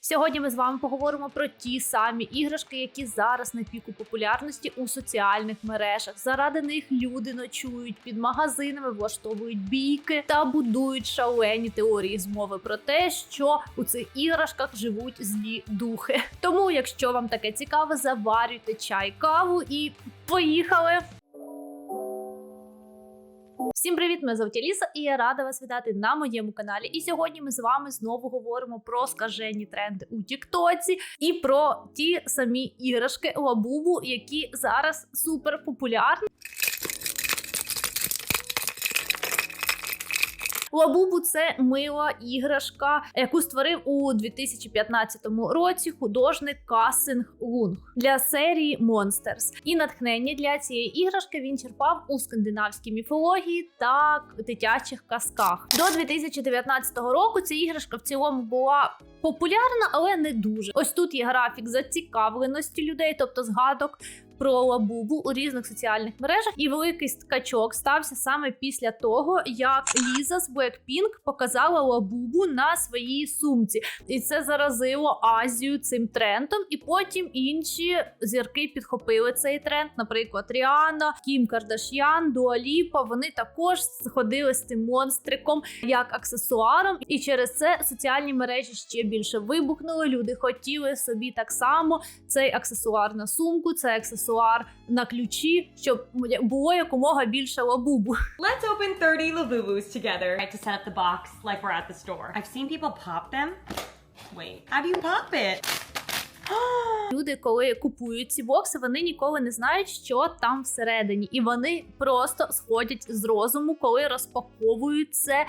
Сьогодні ми з вами поговоримо про ті самі іграшки, які зараз на піку популярності у соціальних мережах. Заради них люди ночують під магазинами, влаштовують бійки та будують шалені теорії змови про те, що у цих іграшках живуть злі духи. Тому, якщо вам таке цікаве, заварюйте чай, каву і поїхали! Всім привіт! Мене звуть Аліса, і я рада вас вітати на моєму каналі. І сьогодні ми з вами знову говоримо про скажені тренди у Тіктоці і про ті самі іграшки лабубу, які зараз супер популярні. Лабубу це мила іграшка, яку створив у 2015 році художник Касинг Лунг для серії Monsters. І натхнення для цієї іграшки він черпав у скандинавській міфології та дитячих казках. До 2019 року ця іграшка в цілому була популярна, але не дуже. Ось тут є графік зацікавленості людей, тобто згадок про лабубу у різних соціальних мережах, і великий скачок стався саме після того, як Ліза з Blackpink показала лабубу на своїй сумці, і це заразило Азію цим трендом. І потім інші зірки підхопили цей тренд. Наприклад, Ріана, Кім Кардаш'ян, Дуаліпа. Вони також ходили з цим монстриком як аксесуаром, і через це соціальні мережі ще більше вибухнули. Люди хотіли собі так само цей аксесуар на сумку, цей аксесуар на ключі, щоб було якомога більше лабубу. Let's open 30 Lavubus together. Right, to set up the box like we're at the store. I've seen people pop them. Wait, how do you pop it? Люди, коли купують ці бокси, вони ніколи не знають, що там всередині, і вони просто сходять з розуму, коли розпаковують це.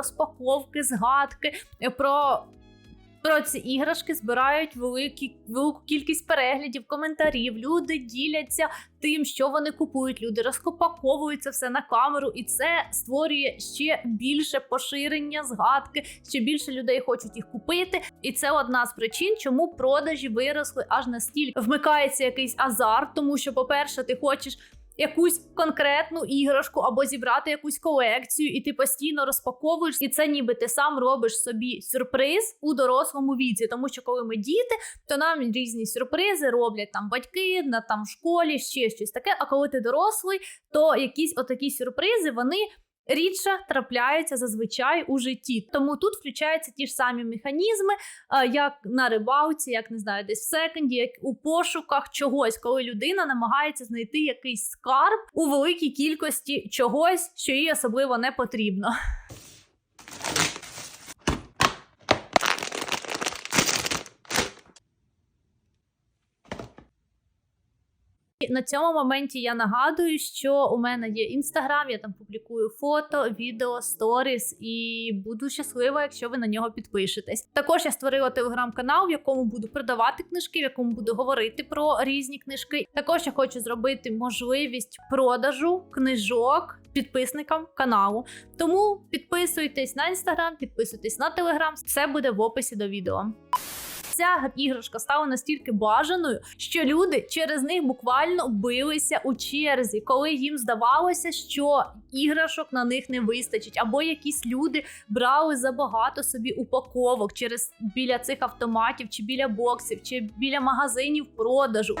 Розпаковки, згадки про. Про ці іграшки збирають великі, велику кількість переглядів, коментарів. Люди діляться тим, що вони купують. Люди розпаковують це все на камеру, і це створює ще більше поширення згадки, ще більше людей хочуть їх купити. І це одна з причин, чому продажі виросли аж настільки. Вмикається якийсь азарт, тому що, по-перше, ти хочеш. Якусь конкретну іграшку або зібрати якусь колекцію, і ти постійно розпаковуєш, і це ніби ти сам робиш собі сюрприз у дорослому віці. Тому що коли ми діти, то нам різні сюрпризи роблять там батьки на там школі, ще щось таке. А коли ти дорослий, то якісь отакі сюрпризи вони. Рідше трапляються зазвичай у житті, тому тут включаються ті ж самі механізми, е, як на рибалці, як не знаю, десь в секонді, як у пошуках чогось, коли людина намагається знайти якийсь скарб у великій кількості чогось, що їй особливо не потрібно. На цьому моменті я нагадую, що у мене є інстаграм, я там публікую фото, відео, сторіс, і буду щаслива, якщо ви на нього підпишетесь. Також я створила телеграм-канал, в якому буду продавати книжки, в якому буду говорити про різні книжки. Також я хочу зробити можливість продажу книжок. Підписникам каналу. Тому підписуйтесь на інстаграм, підписуйтесь на телеграм, все буде в описі до відео. Ця іграшка стала настільки бажаною, що люди через них буквально билися у черзі, коли їм здавалося, що іграшок на них не вистачить, або якісь люди брали забагато собі упаковок через біля цих автоматів, чи біля боксів, чи біля магазинів продажу.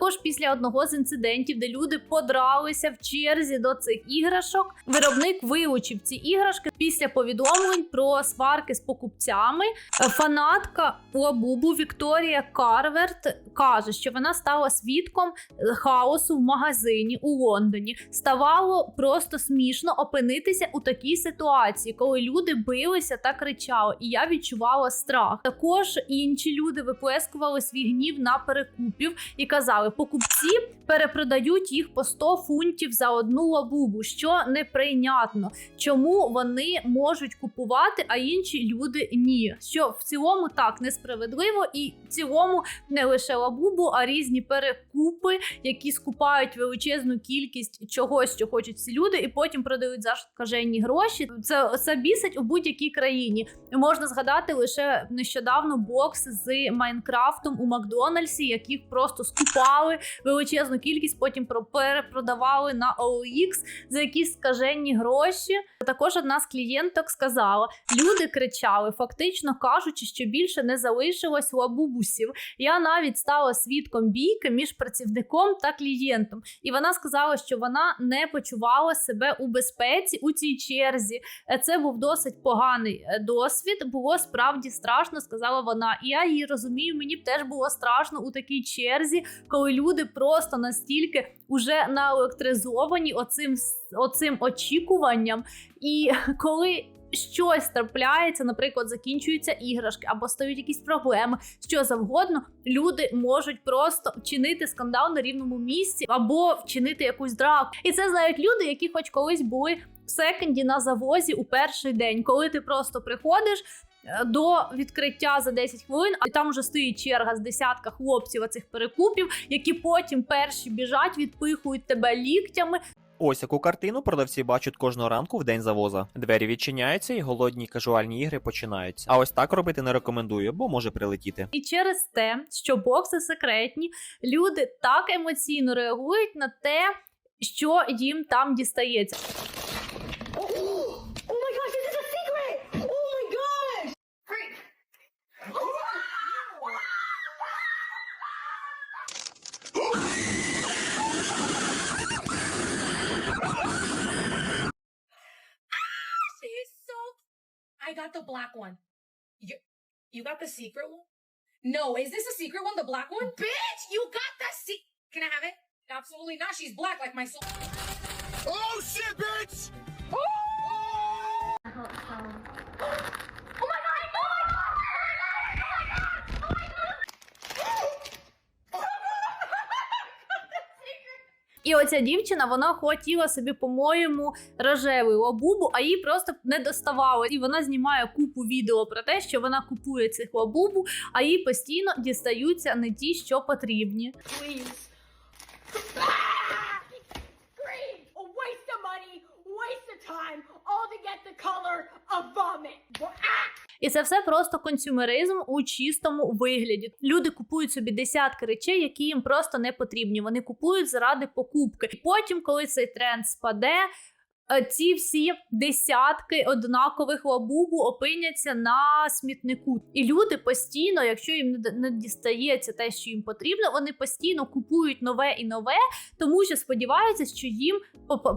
Також після одного з інцидентів, де люди подралися в черзі до цих іграшок, виробник вилучив ці іграшки після повідомлень про сварки з покупцями. Е, Фанатка Лабубу Вікторія Карверт каже, що вона стала свідком е, хаосу в магазині у Лондоні. Ставало просто смішно опинитися у такій ситуації, коли люди билися та кричали, і я відчувала страх. Також інші люди виплескували свій гнів на перекупів і казали: покупці перепродають їх по 100 фунтів за одну лабубу, що неприйнятно. Чому вони можуть купувати, а інші люди ні? Що в цілому так несправедливо, і в цілому не лише лабубу, а різні перекупи, які скупають величезну кількість чогось, що хочуть ці люди, і потім продають за скажені гроші. Це, це бісить у будь-якій країні. Можна згадати лише нещодавно бокс з Майнкрафтом у Макдональдсі, яких просто скупали величезну кількість, потім про- перепродавали на OLX за якісь скажені гроші. Також одна з клієнток сказала: люди кричали, фактично кажучи, що більше не залишилось лабубусів. Я навіть стала свідком бійки між працівником та клієнтом, і вона сказала, що вона не почувала себе у безпеці у цій черзі. Е, Це був досить поганий е, досвід. Було справді страшно, сказала вона. І я її розумію. Мені б теж було страшно у такій черзі, коли люди просто настільки уже наелектризовані оцим, оцим очікуванням, і коли. Щось трапляється, наприклад, закінчуються іграшки або стають якісь проблеми, що завгодно, люди можуть просто вчинити скандал на рівному місці або вчинити якусь драку. І це знають люди, які хоч колись були в секонді на завозі у перший день, коли ти просто приходиш. е, До відкриття за 10 хвилин, а там вже стоїть черга з десятка хлопців оцих перекупів, які потім перші біжать, відпихують тебе ліктями. Ось яку картину продавці бачать кожного ранку в день завоза. Двері відчиняються і голодні кажуальні ігри починаються. А ось так робити не рекомендую, бо може прилетіти. І через те, що бокси секретні, люди так емоційно реагують на те, що їм там дістається. Got the black one. You, you got the secret one? No, is this a secret one? The black one? Bitch, you got the secret. Can I have it? Absolutely not. She's black like my soul. Oh shit, bitch! Oh! І оця дівчина вона хотіла собі, по-моєму, рожевий лабубу, а їй просто не доставало. І вона знімає купу відео про те, що вона купує цих лабубу, а їй постійно дістаються не ті, що потрібні. Please. Great! A waste of money, waste of time, all to get the color of vomit. Це все просто консюмеризм у чистому вигляді. Люди купують собі десятки речей, які їм просто не потрібні. Вони купують заради покупки. І потім, коли цей тренд спаде. Е, Ці всі десятки однакових лабубу опиняться на смітнику, і люди постійно, якщо їм не дістається те, що їм потрібно, вони постійно купують нове і нове, тому що сподіваються, що їм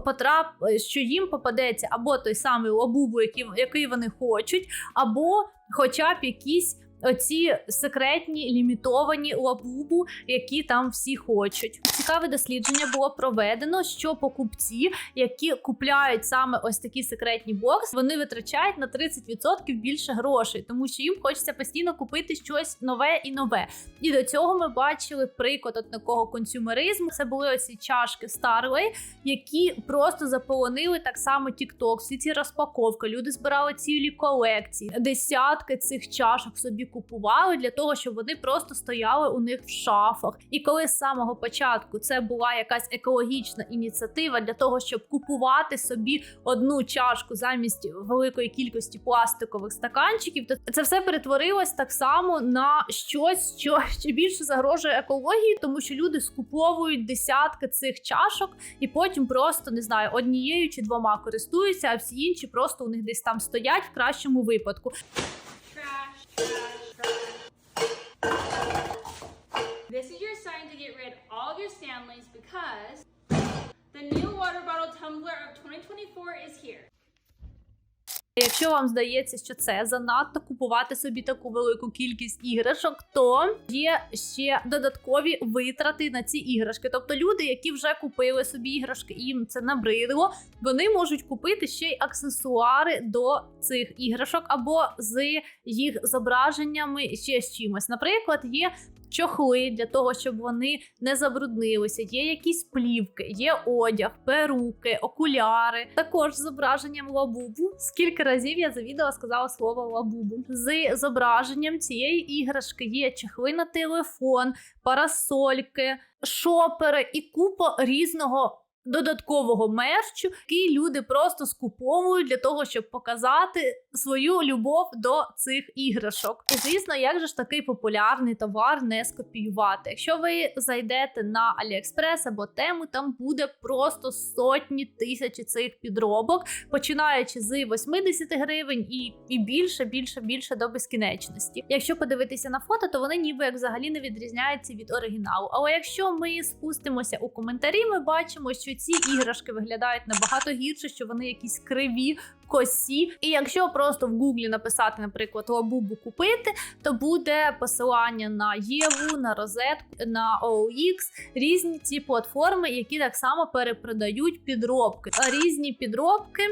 потрап, що їм попадеться або той самий лабубу, який, який вони хочуть, або хоча б якісь оці секретні лімітовані лабубу, які там всі хочуть. Цікаве дослідження було проведено, що покупці, які купляють саме ось такі секретні бокси, вони витрачають на 30% більше грошей, тому що їм хочеться постійно купити щось нове і нове. І до цього ми бачили приклад от такого консюмеризму. Це були оці чашки Starway, які просто заполонили так само TikTok, всі ці розпаковки. Люди збирали цілі колекції, десятки цих чашок собі купували для того, щоб вони просто стояли у них в шафах. І коли з самого початку це була якась екологічна ініціатива для того, щоб купувати собі одну чашку замість великої кількості пластикових стаканчиків, то це все перетворилось так само на щось, що ще більше загрожує екології, тому що люди скуповують десятки цих чашок і потім просто не знаю, однією чи двома користуються, а всі інші просто у них десь там стоять в кращому випадку. trash, trash. This is your sign to get rid of of your Stanleys because the new water bottle tumbler of 2024 is here. Якщо вам здається, що це занадто купувати собі таку велику кількість іграшок, то є ще додаткові витрати на ці іграшки. Тобто люди, які вже купили собі іграшки, їм це набридло, вони можуть купити ще й аксесуари до цих іграшок або з їх зображеннями ще з чимось. Наприклад, є чохли для того, щоб вони не забруднилися. Є якісь плівки, є одяг, перуки, окуляри. Також зображенням лабубу. Скільки разів я за відео сказала слово лабубу. З зображенням цієї іграшки є чехли на телефон, парасольки, шопери і купа різного. Додаткового мерчу, який люди просто скуповують для того, щоб показати свою любов до цих іграшок. І звісно, як же ж такий популярний товар не скопіювати? Якщо ви зайдете на AliExpress або тему, там буде просто сотні тисячі цих підробок, починаючи з 80 гривень і, і більше, більше, більше до безкінечності. Якщо подивитися на фото, то вони ніби як взагалі не відрізняються від оригіналу. Але якщо ми спустимося у коментарі, ми бачимо, що ці іграшки виглядають набагато гірше, що вони якісь криві. Косі, і якщо просто в гуглі написати, наприклад, лабубу купити, то буде посилання на Єву, на розетку, на OLX, різні ці платформи, які так само перепродають підробки. Різні підробки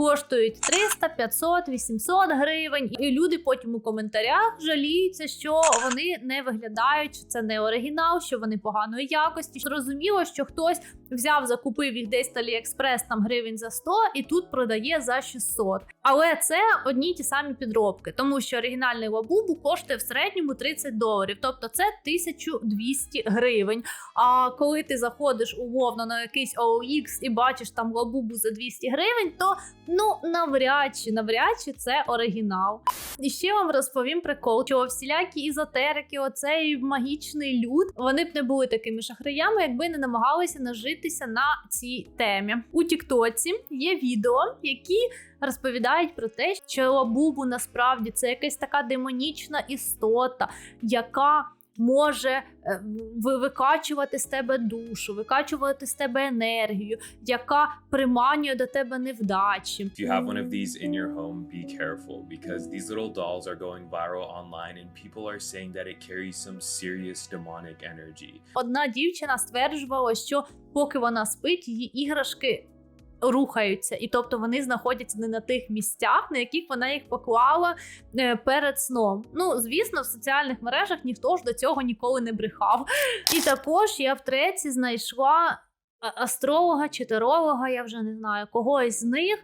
коштують 300, 500, 800 гривень. І люди потім у коментарях жаліються, що вони не виглядають, що це не оригінал, що вони поганої якості. Зрозуміло, що хтось взяв, закупив їх десь на AliExpress там гривень за 100 і тут продає за 600. Але це одні ті самі підробки, тому що оригінальний лабубу коштує в середньому 30 доларів, тобто це 1200 гривень. А коли ти заходиш умовно на якийсь OLX і бачиш там лабубу за 200 гривень, то ну навряд чи навряд чи це оригінал. І ще вам розповім прикол, що всілякі ізотерики, оцей магічний люд, вони б не були такими шахраями, якби не намагалися нажитися на цій темі. У Тіктоці є відео, які розповідають про те, що лабубу насправді це якась така демонічна істота, яка може е, викачувати з тебе душу, викачувати з тебе енергію, яка приманює до тебе невдачі. If you have one of these in your home, be careful because these little dolls are going viral online and people are saying that it carries some serious demonic energy. Одна дівчина стверджувала, що поки вона спить, її іграшки. Рухаються, і тобто вони знаходяться не на тих місцях, на яких вона їх поклала е, перед сном. Ну, звісно, в соціальних мережах ніхто ж до цього ніколи не брехав. І також я втретє знайшла астролога чи таролога, я вже не знаю, когось з них,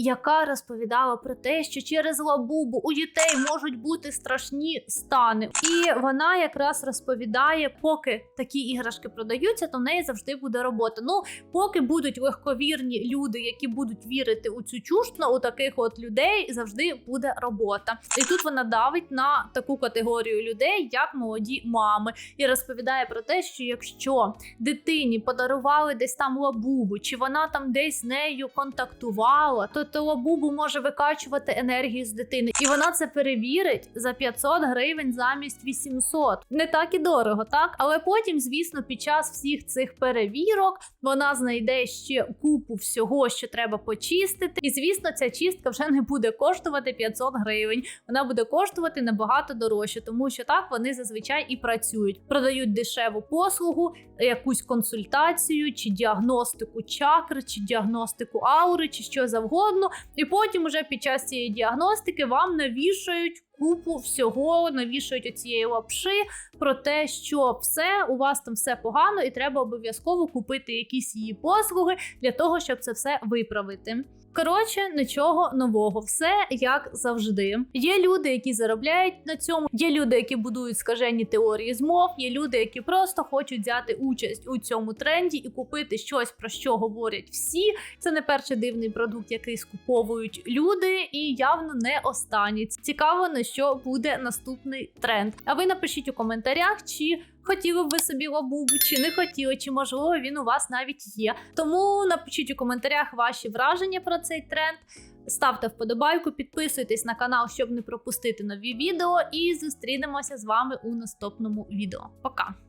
яка розповідала про те, що через лабубу у дітей можуть бути страшні стани. І вона якраз розповідає, поки такі іграшки продаються, то в неї завжди буде робота. Ну, поки будуть легковірні люди, які будуть вірити у цю чуш, ну, у таких от людей завжди буде робота. І тут вона давить на таку категорію людей, як молоді мами, і розповідає про те, що якщо дитині подарували десь там лабубу, чи вона там десь з нею контактувала, то то лабубу може викачувати енергію з дитини, і вона це перевірить за 500 гривень замість 800. Не так і дорого, так? Але потім, звісно, під час всіх цих перевірок вона знайде ще купу всього, що треба почистити. І звісно, ця чистка вже не буде коштувати 500 гривень. Вона буде коштувати набагато дорожче, тому що так вони зазвичай і працюють. Продають дешеву послугу, якусь консультацію, чи діагностику чакри, чи діагностику аури, чи що завгодно. І потім, уже під час цієї діагностики, вам навішають. Купу всього навішують оцієї лапши про те, що все у вас там все погано, і треба обов'язково купити якісь її послуги для того, щоб це все виправити. Коротше, нічого нового, все як завжди. Є люди, які заробляють на цьому. Є люди, які будують скажені теорії змов. Є люди, які просто хочуть взяти участь у цьому тренді і купити щось, про що говорять всі. Це не перший дивний продукт, який скуповують люди, і явно не останній. Цікаво, на що буде наступний тренд. А ви напишіть у коментарях, чи хотіли б ви собі лабубу, чи не хотіли, чи можливо він у вас навіть є. Тому напишіть у коментарях ваші враження про цей тренд. Ставте вподобайку, підписуйтесь на канал, щоб не пропустити нові відео. І зустрінемося з вами у наступному відео. Пока!